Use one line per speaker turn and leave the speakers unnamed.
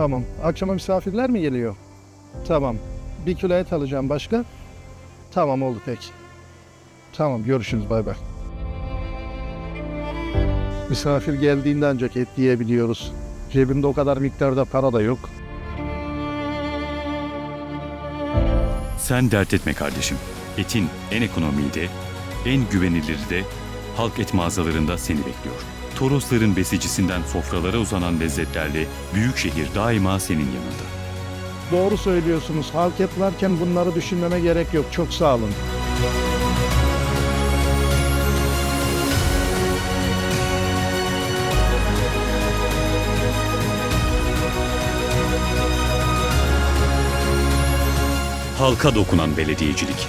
Tamam. Akşama misafirler mi geliyor? Tamam. Bir kilo et alacağım başka. Tamam oldu peki. Tamam görüşürüz bay bay. Misafir geldiğinde ancak et yiyebiliyoruz. Cebimde o kadar miktarda para da yok.
Sen dert etme kardeşim. Etin en ekonomiyi de, en güveniliri de halk et mağazalarında seni bekliyor. Torosların besicisinden sofralara uzanan lezzetlerle büyük şehir daima senin yanında.
Doğru söylüyorsunuz. Halk et varken bunları düşünmeme gerek yok. Çok sağ olun.
Halka dokunan belediyecilik.